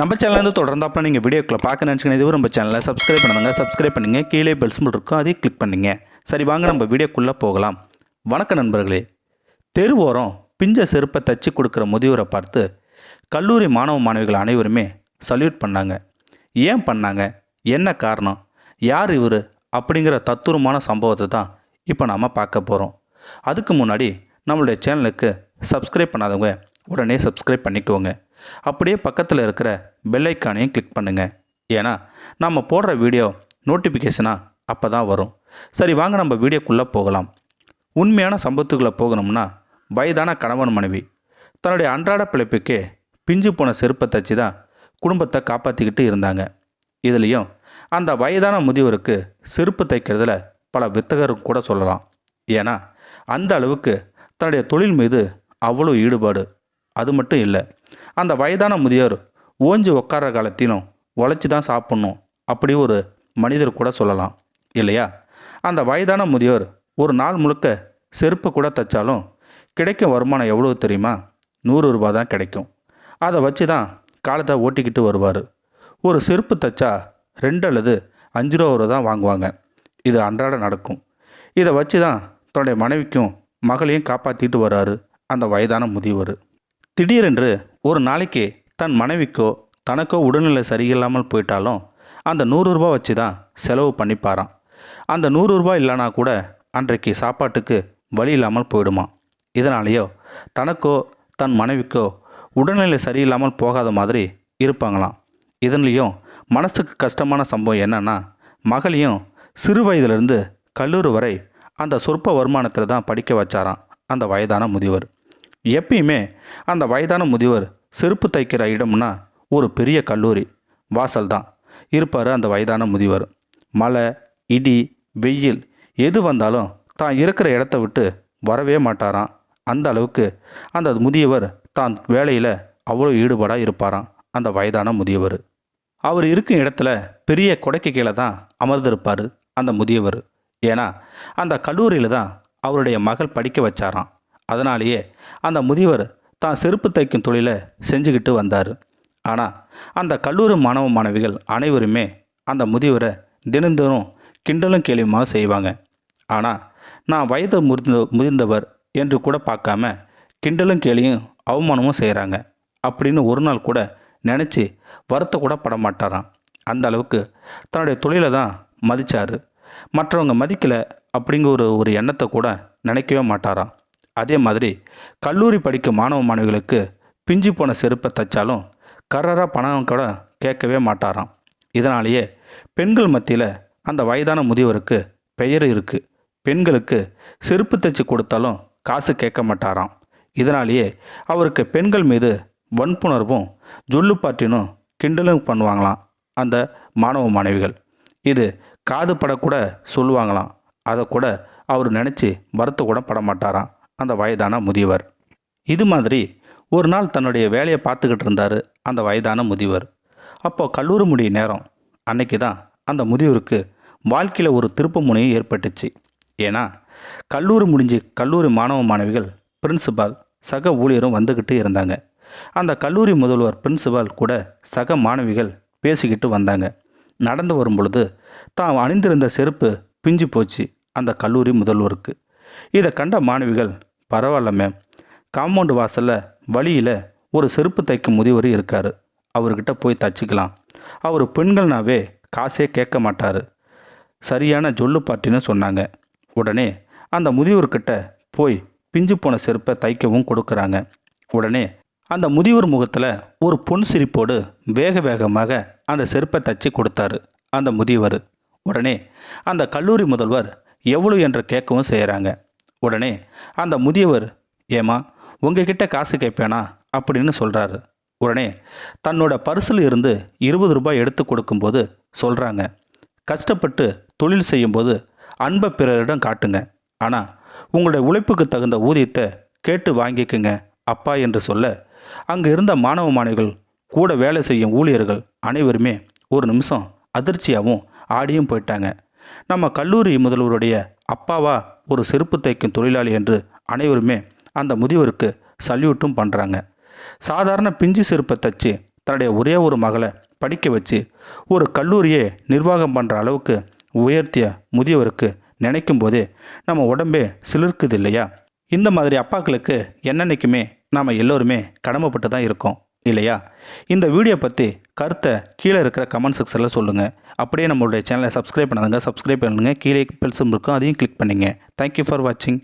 நம்ம சேனலேருந்து தொடர்ந்தாப்பில் நீங்கள் வீடியோக்களை பார்க்க நினச்சிங்கன்னா இதுவும் நம்ம சேனலை சப்ஸ்கிரைப் பண்ணுங்கள் சப்ஸ்கிரைப் பண்ணுங்கள் கீழே பெல்ஸ் சிம்பிள் இருக்கும். அதையும் கிளிக் பண்ணுங்க. சரி வாங்க நம்ம வீடியோக்குள்ளே போகலாம். வணக்கம் நண்பர்களே. தெருவோரம் பிஞ்ச செருப்பை தச்சு கொடுக்குற முதியோரை பார்த்து கல்லூரி மாணவ மாணவிகள் அனைவருமே சல்யூட் பண்ணாங்க. ஏன் பண்ணாங்க? என்ன காரணம்? யார் இவர்? அப்படிங்கிற தத்துரமான சம்பவத்தை தான் இப்போ நாம் பார்க்க போகிறோம் அதுக்கு முன்னாடி நம்மளுடைய சேனலுக்கு சப்ஸ்கிரைப் பண்ணாதவங்க உடனே சப்ஸ்கிரைப் பண்ணிக்கோங்க. அப்படியே பக்கத்தில் இருக்கிற பெல்லைக்கானையும் கிளிக் பண்ணுங்கள் ஏன்னா நம்ம போடுற வீடியோ நோட்டிஃபிகேஷனாக அப்போ தான் வரும். சரி வாங்க நம்ம வீடியோக்குள்ளே போகலாம். உண்மையான சம்பவத்துக்குள்ளே போகணும்னா வயதான கணவன் மனைவி தன்னுடைய அன்றாட பிழைப்புக்கே பிஞ்சு போன செருப்பை தச்சு தான் குடும்பத்தை காப்பாற்றிக்கிட்டு இருந்தாங்க. இதுலேயும் அந்த வயதான முதியவருக்கு செருப்பு தைக்கிறதுல பல வித்தகரும் கூட சொல்லலாம். ஏன்னா அந்த அளவுக்கு தன்னுடைய தொழில் மீது அவ்வளோ ஈடுபாடு. அது மட்டும் இல்லை அந்த வயதான முதியோர் ஓஞ்சி உட்கார காலத்திலும் உழைச்சி தான் சாப்பிட்ணும் அப்படி ஒரு மனிதர் கூட சொல்லலாம் இல்லையா? அந்த வயதான முதியோர் ஒரு நாள் முழுக்க செருப்பு கூட தைச்சாலும் கிடைக்கும் வருமானம் எவ்வளோ தெரியுமா? நூறு ரூபா தான் கிடைக்கும். அதை வச்சு தான் காலத்தை ஓட்டிக்கிட்டு வருவார். ஒரு செருப்பு தைச்சா ரெண்டு அல்லது அஞ்சு ரூபா தான் வாங்குவாங்க. இது அன்றாட நடக்கும். இதை வச்சு தான் தன்னுடைய மனைவிக்கும் மகளையும் காப்பாற்றிட்டு வர்றாரு அந்த வயதான முதியவர் திடீரென்று ஒரு நாளைக்கு தன் மனைவிக்கோ தனக்கோ உடல்நிலை சரியில்லாமல் போயிட்டாலும் அந்த நூறு ரூபாய் வச்சு தான் செலவு பண்ணிப்பாராம். அந்த நூறு ரூபாய் இல்லைனா கூட அன்றைக்கு சாப்பாட்டுக்கு வழி இல்லாமல் போயிடுமா இதனாலேயோ தனக்கோ தன் மனைவிக்கோ உடல்நிலை சரியில்லாமல் போகாத மாதிரி இருப்பாங்களாம். இதன்லேயும் மனசுக்கு கஷ்டமான சம்பவம் என்னென்னா மகளையும் சிறு வயதிலிருந்து கல்லூரி வரை அந்த சொற்ப வருமானத்தில் தான் படிக்க வச்சாராம் அந்த வயதான முதியவர். எப்பயுமே அந்த வயதான முதியவர் செருப்பு தைக்கிற இடம்னா ஒரு பெரிய கல்லூரி வாசல் தான். இருப்பார் அந்த வயதான முதியவர் மழை இடி வெயில் எது வந்தாலும் தான் இருக்கிற இடத்த விட்டு வரவே மாட்டாராம். அந்த அளவுக்கு அந்த முதியவர் தான் வேலையில் அவ்வளோ ஈடுபாடாக இருப்பாராம் அந்த வயதான முதியவர் அவர் இருக்கும் இடத்துல பெரிய கொடைக்கு கீழே தான் அமர்ந்திருப்பார் அந்த முதியவர் ஏன்னா அந்த கல்லூரியில் தான் அவருடைய மகள் படிக்க வச்சாராம். அதனாலேயே அந்த முதியவர் தான் செருப்பு தைக்கும் தொழிலை செஞ்சுக்கிட்டு வந்தார். ஆனால் அந்த கல்லூரி மாணவ மாணவிகள் அனைவருமே அந்த முதியவரை தினந்தோறும் கிண்டலும் கேலியுமாக செய்வாங்க. ஆனால் நான் வயது முதிர்ந்த முதிர்ந்தவர் என்று கூட பார்க்காம கிண்டலும் கேலியும் அவமானமும் செய்கிறாங்க அப்படின்னு ஒரு நாள் கூட நினச்சி வருத்த கூட பட மாட்டாராம். அந்த அளவுக்கு தன்னுடைய தொழிலை தான் மதித்தார் மற்றவங்க மதிக்கலை அப்படிங்கிற ஒரு ஒரு எண்ணத்தை கூட நினைக்கவே மாட்டாராம். அதே மாதிரி கல்லூரி படிக்கும் மாணவ மாணவிகளுக்கு பிஞ்சு போன செருப்பை தைச்சாலும் கரராக பணம் கூட கேட்கவே மாட்டாராம். இதனாலேயே பெண்கள் மத்தியில் அந்த வயதான முதியவருக்கு பெயர் இருக்குது பெண்களுக்கு செருப்பு தைச்சு கொடுத்தாலும் காசு கேட்க மாட்டாராம். இதனாலேயே அவருக்கு பெண்கள் மீது வன்புணர்வும் ஜொல்லுப்பாட்டினும் கிண்டலும் பண்ணுவாங்களாம் அந்த மாணவ மாணவிகள். இது காது படக்கூட சொல்லுவாங்களாம். அதை கூட அவர் நினச்சி வருத்த கூட பட மாட்டாராம் அந்த வயதான முதியவர். இது மாதிரி ஒரு நாள் தன்னுடைய வேலையை பார்த்துக்கிட்டு இருந்தார் அந்த வயதான முதியவர். அப்போது கல்லூரி முடிய நேரம். அன்னைக்கு தான் அந்த முதியவருக்கு வாழ்க்கையில் ஒரு திருப்பு முனையும் ஏற்பட்டுச்சு. ஏன்னா கல்லூரி முடிஞ்சு கல்லூரி மாணவ மாணவிகள் பிரின்சிபால் சக ஊழியரும் வந்துக்கிட்டு இருந்தாங்க. அந்த கல்லூரி முதல்வர் பிரின்சிபால் கூட சக மாணவிகள் பேசிக்கிட்டு வந்தாங்க. நடந்து வரும் பொழுது தான் அணிந்திருந்த செருப்பு பிஞ்சு போச்சு அந்த கல்லூரி முதல்வருக்கு. இதை கண்ட மாணவிகள் பரவாயில்ல மேம் காம்பவுண்டு வாசலில் வழியில் ஒரு செருப்பு தைக்கும் முதியவர் இருக்கார். அவர்கிட்ட போய் தச்சுக்கலாம். அவர் பெண்கள்னாவே காசே கேட்க மாட்டார். சரியான ஜொல்லு பாட்டின்னு சொன்னாங்க. உடனே அந்த முதியோர்கிட்ட போய் பிஞ்சு போன செருப்பை தைக்கவும் கொடுக்குறாங்க. உடனே அந்த முதியோர் முகத்தில் ஒரு பொன் சிரிப்போடு வேக வேகமாக அந்த செருப்பை தச்சு கொடுத்தாரு அந்த முதியவர். உடனே அந்த கல்லூரி முதல்வர் எவ்வளோ என்று கேட்கவும் செய்கிறாங்க உடனே அந்த முதியவர் ஏமா உங்ககிட்ட காசு கேட்பேனா? அப்படின்னு சொல்கிறாரு உடனே தன்னோட பர்சில் இருந்து இருபது ரூபாய் எடுத்து கொடுக்கும்போது சொல்கிறாங்க கஷ்டப்பட்டு தொழில் செய்யும்போது அன்பை பிறரிடம் காட்டுங்க. ஆனால் உங்களுடைய உழைப்புக்கு தகுந்த ஊதியத்தை கேட்டு வாங்கிக்குங்க அப்பா என்று சொல்ல அங்கே இருந்த மாணவ மாணவிகள் கூட வேலை செய்யும் ஊழியர்கள் அனைவருமே ஒரு நிமிஷம் அதிர்ச்சியாகவும் ஆடியும் போயிட்டாங்க. நம்ம கல்லூரி முதல்வருடைய அப்பாவா ஒரு செருப்பு தைக்கும் தொழிலாளி என்று அனைவருமே அந்த முதியவருக்கு சல்யூட்டும் பண்ணுறாங்க சாதாரண பிஞ்சு செருப்பை தச்சு தன்னுடைய ஒரே ஒரு மகளை படிக்க வச்சு ஒரு கல்லூரியை நிர்வாகம் பண்ணுற அளவுக்கு உயர்த்திய முதியவருக்கு நினைக்கும் போதே நம்ம உடம்பே சிலிர்க்குது இல்லையா? இந்த மாதிரி அப்பாக்களுக்கு என்னென்னைக்குமே நாம் எல்லோருமே கடமைப்பட்டு தான் இருக்கோம் இல்லையா? இந்த வீடியோ பற்றி கருத்தை கீழே இருக்கிற கமெண்ட் செக்ஷனில் சொல்லுங்கள் அப்படியே நம்மளுடைய சேனலை சப்ஸ்கிரைப் பண்ணாதங்க. சப்ஸ்கிரைப் பண்ணுங்கள் கீழே பெல் சிம்பல் இருக்கும் அதையும் கிளிக் பண்ணுங்கள் தேங்க்யூ ஃபார் வாட்சிங்